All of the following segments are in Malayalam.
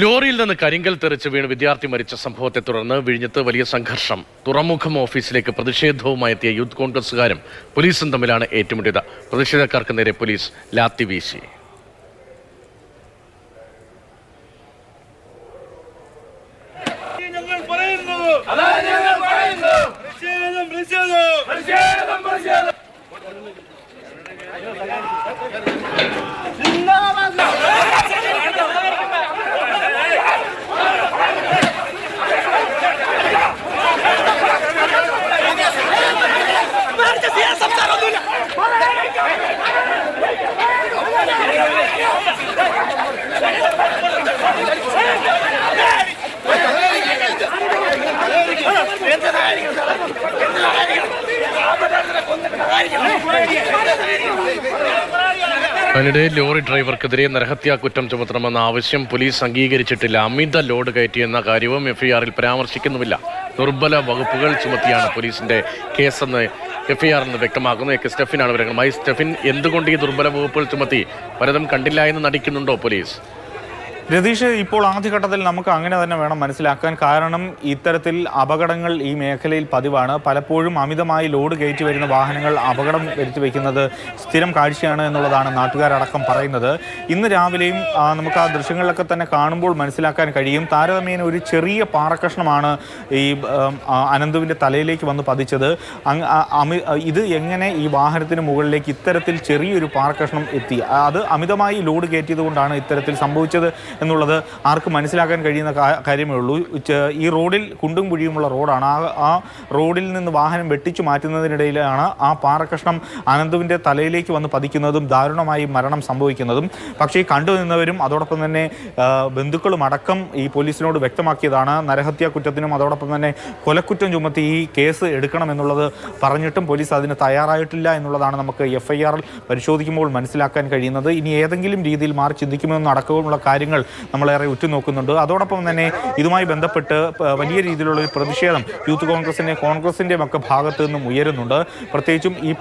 ലോറിയിൽ നിന്ന് കരിങ്കൽ തെറിച്ച് വീണ് വിദ്യാർത്ഥി മരിച്ച സംഭവത്തെ തുടർന്ന് വിഴിഞ്ഞത്ത് വലിയ സംഘർഷം. തുറമുഖം ഓഫീസിലേക്ക് പ്രതിഷേധവുമായി എത്തിയ യൂത്ത് കോൺഗ്രസുകാരും പോലീസും തമ്മിലാണ് ഏറ്റുമുട്ടിയത്. പ്രതിഷേധക്കാർക്ക് നേരെ പോലീസ് ലാത്തി വീശി. പ്രതിഷേധം. പ്രതിഷേധം. അതിനിടെ ലോറി ഡ്രൈവർക്കെതിരെ നരഹത്യാ കുറ്റം ചുമത്തണമെന്ന ആവശ്യം പോലീസ് അംഗീകരിച്ചിട്ടില്ല. അമിത ലോഡ് കയറ്റിയെന്ന കാര്യവും എഫ്ഐആറിൽ പരാമർശിക്കുന്നുമില്ല. ദുർബല വകുപ്പുകൾ ചുമത്തിയാണ് പോലീസിന്റെ കേസെന്ന് എഫ്ഐആറിൽ എന്ന് വ്യക്തമാക്കുന്നു. എ കെ സ്റ്റെഫിനാണ് വിവരങ്ങളുമായി സ്റ്റെഫിൻ എന്തുകൊണ്ട് ഈ ദുർബല വകുപ്പുകൾ ചുമത്തി? പലതും കണ്ടില്ല എന്ന് നടിക്കുന്നുണ്ടോ പോലീസ്? രതീഷ് ഇപ്പോൾ ആദ്യഘട്ടത്തിൽ നമുക്ക് അങ്ങനെ തന്നെ വേണം മനസ്സിലാക്കാൻ. കാരണം ഇത്തരത്തിൽ അപകടങ്ങൾ ഈ മേഖലയിൽ പതിവാണ്. പലപ്പോഴും അമിതമായി ലോഡ് കയറ്റി വരുന്ന വാഹനങ്ങൾ അപകടം വരുത്തി വയ്ക്കുന്നത് സ്ഥിരം കാഴ്ചയാണ് എന്നുള്ളതാണ് നാട്ടുകാരടക്കം പറയുന്നത്. ഇന്ന് രാവിലെയും നമുക്ക് ആ ദൃശ്യങ്ങളിലൊക്കെ തന്നെ കാണുമ്പോൾ മനസ്സിലാക്കാൻ കഴിയും. താരതമ്യേന ഒരു ചെറിയ പാറക്കഷ്ണമാണ് ഈ അനന്തുവിന്റെ തലയിലേക്ക് വന്ന് പതിച്ചത്. ഇത് എങ്ങനെ ഈ വാഹനത്തിന് മുകളിലേക്ക് ഇത്തരത്തിൽ ചെറിയൊരു പാറക്കഷ്ണം എത്തി? അത് അമിതമായി ലോഡ് കയറ്റിയതുകൊണ്ടാണ് ഇത്തരത്തിൽ സംഭവിച്ചത്. എന്നുള്ളത് ആർക്കും മനസ്സിലാക്കാൻ കഴിയുന്ന കാര്യമേ ഉള്ളൂ. ഈ റോഡിൽ കുണ്ടും കുഴിയുമുള്ള റോഡാണ്. ആ ആ റോഡിൽ നിന്ന് വാഹനം വെട്ടിച്ചു മാറ്റുന്നതിനിടയിലാണ് ആ പാറക്കഷ്ണം അനന്തുവിന്റെ തലയിലേക്ക് വന്ന് പതിക്കുന്നതും ദാരുണമായി മരണം സംഭവിക്കുന്നതും. പക്ഷേ കണ്ടുനിന്നവരും അതോടൊപ്പം തന്നെ ബന്ധുക്കളും അടക്കം ഈ പോലീസിനോട് വ്യക്തമാക്കിയതാണ്. നരഹത്യാ കുറ്റത്തിനും അതോടൊപ്പം തന്നെ കൊലക്കുറ്റം ചുമത്തി ഈ കേസ് എടുക്കണമെന്നുള്ളത് പറഞ്ഞിട്ടും പോലീസ് അതിന് തയ്യാറായിട്ടില്ല എന്നുള്ളതാണ് നമുക്ക് എഫ് ഐ ആറിൽ പരിശോധിക്കുമ്പോൾ മനസ്സിലാക്കാൻ കഴിയുന്നത്. ഇനി ഏതെങ്കിലും രീതിയിൽ മാറി ചിന്തിക്കുമെന്ന് അടക്കമുള്ള കാര്യങ്ങൾ നമ്മളേറെ ഉറ്റുനോക്കുന്നുണ്ട്. അതോടൊപ്പം തന്നെ ഇതുമായി ബന്ധപ്പെട്ട് വലിയ രീതിയിലുള്ള ഒരു പ്രതിഷേധം യൂത്ത് കോൺഗ്രസിന്റെ കോൺഗ്രസിന്റെയും ഒക്കെ ഭാഗത്തു നിന്നും ഉയരുന്നുണ്ട്. പ്രത്യേകിച്ചും ഈ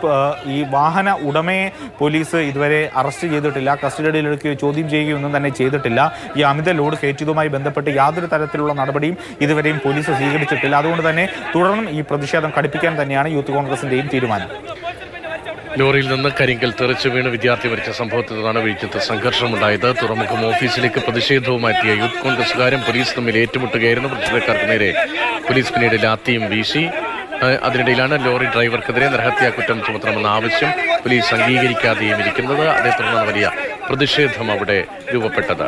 ഈ വാഹന ഉടമയെ പോലീസ് ഇതുവരെ അറസ്റ്റ് ചെയ്തിട്ടില്ല കസ്റ്റഡിയിലെടുക്കുകയോ ചോദ്യം ചെയ്യുകയോ ഒന്നും തന്നെ ചെയ്തിട്ടില്ല. ഈ അമിത ലോഡ് കയറ്റിയതുമായി ബന്ധപ്പെട്ട് യാതൊരു തരത്തിലുള്ള നടപടിയും ഇതുവരെയും പോലീസ് സ്വീകരിച്ചിട്ടില്ല. അതുകൊണ്ട് തന്നെ തുടർന്നും ഈ പ്രതിഷേധം കടുപ്പിക്കാൻ തന്നെയാണ് യൂത്ത് കോൺഗ്രസിന്റെയും തീരുമാനം. ലോറിയിൽ നിന്ന് കരിങ്കൽ തെറിച്ച് വീണ് വിദ്യാർത്ഥി മരിച്ച സംഭവത്തിൽ നിന്നാണ് വീഴ്ചത്ത് സംഘർഷമുണ്ടായത്. തുറമുഖം ഓഫീസിലേക്ക് പ്രതിഷേധവുമായി യൂത്ത് കോൺഗ്രസുകാരും പോലീസ് തമ്മിൽ ഏറ്റുമുട്ടുകയായിരുന്നു. പ്രതിഷേധക്കാർക്ക് നേരെ പോലീസ് പിന്നീട് ലാത്തിയും വീശി. അതിനിടയിലാണ് ലോറി ഡ്രൈവർക്കെതിരെ നരഹത്യാ കുറ്റം ചുമത്തണമെന്ന ആവശ്യം പോലീസ് അംഗീകരിക്കാതെയും ഇരിക്കുന്നത്. അതേ തുടർന്നാണ് വലിയ പ്രതിഷേധം അവിടെ രൂപപ്പെട്ടത്.